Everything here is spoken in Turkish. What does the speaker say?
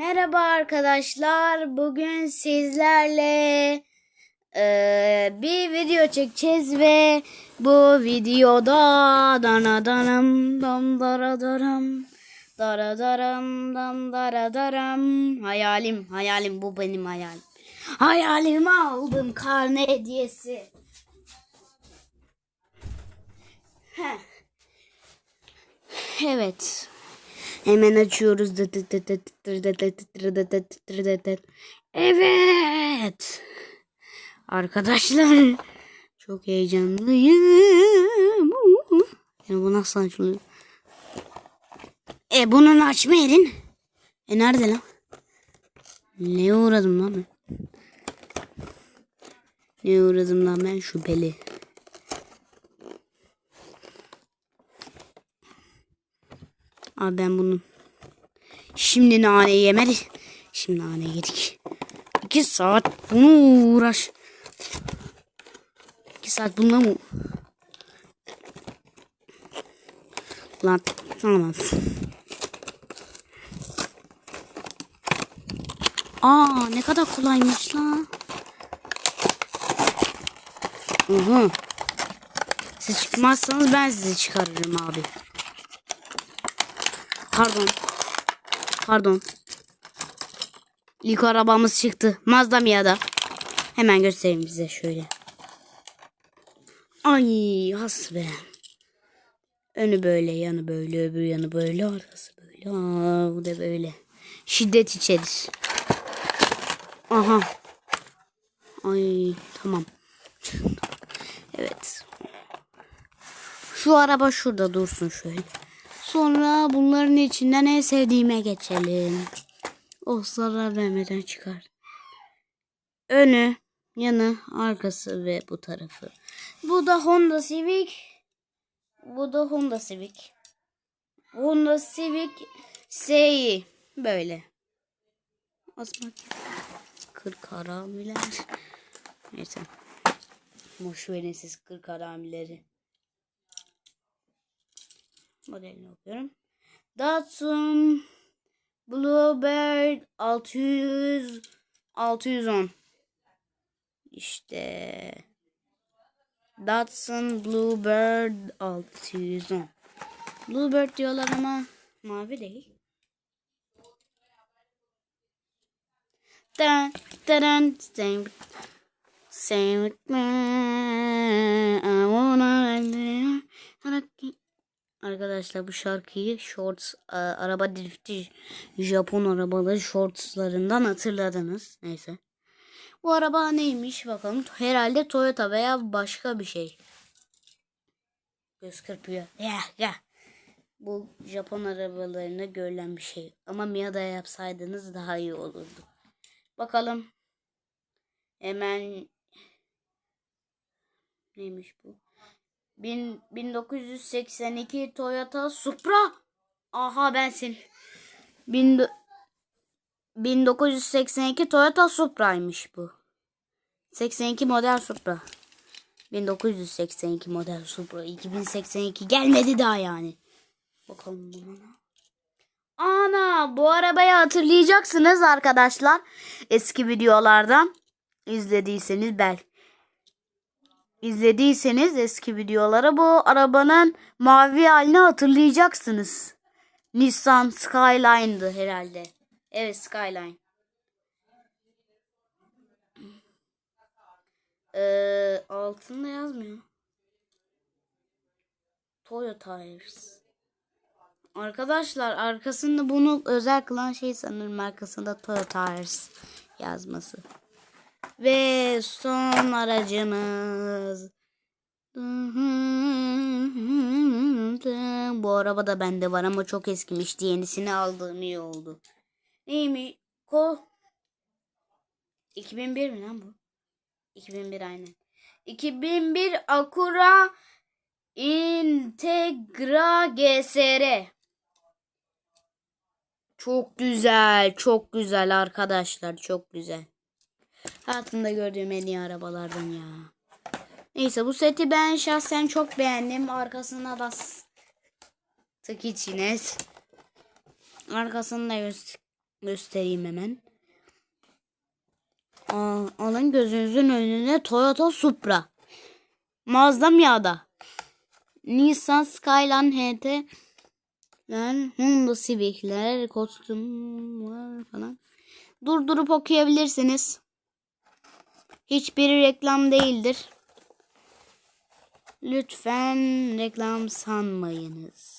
Merhaba arkadaşlar. Bugün sizlerle eee, bir video çekeceğiz ve bu videoda dana danam dam dara daram dara daram dam dara daram hayalim hayalim bu benim hayalim. Hayalimi aldım karne hediyesi. Heh. Evet. Hemen açıyoruz. Evet. Arkadaşlar çok heyecanlıyım. Yani bu nasıl açılıyor? E bunun açma yerin. E nerede lan? Ne uğradım lan ben? Ne uğradım lan ben şüpheli. Abi ben bunu şimdi nane yemeli. Şimdi nane yedik. İki saat bunu uğraş. İki saat bununla mı? Lan tamam. Aa ne kadar kolaymış lan. Hı hı. Siz çıkmazsanız ben sizi çıkarırım abi. Pardon. Pardon. İlk arabamız çıktı. Mazda Mia'da. Hemen göstereyim size şöyle. Ay has be. Önü böyle, yanı böyle, öbür yanı böyle, arkası böyle. Aa, bu da böyle. Şiddet içerir. Aha. Ay tamam. Evet. Şu araba şurada dursun şöyle. Sonra bunların içinden en sevdiğime geçelim. O zarar vermeden çıkar. Önü, yanı, arkası ve bu tarafı. Bu da Honda Civic. Bu da Honda Civic. Honda Civic SI. Böyle. Asmak. 40 haramiler. Neyse. Boş verin siz 40 haramileri modelini okuyorum. Datsun Bluebird 600 610 İşte Datsun Bluebird 610 Bluebird diyorlar ama mavi değil. Dun, dun, same, same with me. I wanna Arkadaşlar bu şarkıyı shorts e, araba drifti Japon arabaları shortslarından hatırladınız. Neyse. Bu araba neymiş bakalım. Herhalde Toyota veya başka bir şey. Göz kırpıyor. Ya ya. Bu Japon arabalarında görülen bir şey. Ama Mia'da yapsaydınız daha iyi olurdu. Bakalım. Hemen neymiş bu? Bin, 1982 Toyota Supra. Aha bensin. Bin, 1982 Toyota Supra'ymış bu. 82 model Supra. 1982 model Supra. 2082 gelmedi daha yani. Bakalım buna. Ana bu arabayı hatırlayacaksınız arkadaşlar. Eski videolardan izlediyseniz belki izlediyseniz eski videoları bu arabanın mavi halini hatırlayacaksınız. Nissan Skyline'dı herhalde. Evet Skyline. Ee, altında yazmıyor. Toyota Tires. Arkadaşlar arkasında bunu özel kılan şey sanırım arkasında Toyota Tires yazması. Ve son aracımız. Bu araba da bende var ama çok eskimişti. Yenisini aldığım iyi oldu. Neymiş? Ko 2001 mi lan bu? 2001 aynen. 2001 Acura Integra GSR. Çok güzel, çok güzel arkadaşlar, çok güzel. Hayatımda gördüğüm en iyi arabalardan ya. Neyse bu seti ben şahsen çok beğendim. Arkasına bas. Tık içine. Arkasını da göster. göstereyim hemen. Aa, alın gözünüzün önüne Toyota Supra. Mazda Miata. Nissan Skyline HT. Yani Honda Civic'ler, kostümler falan. Durdurup okuyabilirsiniz. Hiçbiri reklam değildir. Lütfen reklam sanmayınız.